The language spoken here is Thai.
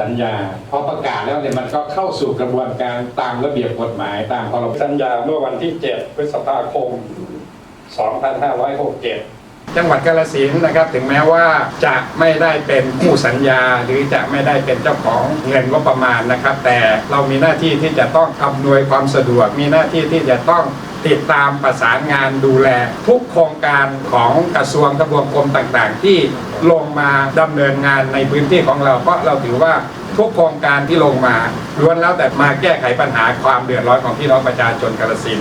สัญญาพอประกาศแล้วเนี่ยมันก็เข้าสู่กระบวนการตามระเบียบกฎหมายตามพรบสัญญาเมื่อวันที่ 7 พฤษภาคม 2567 จังหวัดกาฬสินธุ์นะครับ ถึงแม้ว่าจะไม่ได้เป็นผู้สัญญา หรือจะไม่ได้เป็นเจ้าของเงินงบประมาณนะครับ แต่เรามีหน้าที่ที่จะต้องอำนวยความสะดวก มีหน้าที่ที่จะต้อง ติดตามประสานงานดูแล ทุกโครงการของกระทรวงทบวงกรมต่างๆ ที่ลงมาดำเนินงานในพื้นที่ของเราเพราะเราถือว่าทุกโครงการที่ลงมาล้วนแล้วแต่มาแก้ไขปัญหาความเดือดร้อนของพี่น้องประชาชนกาฬสิน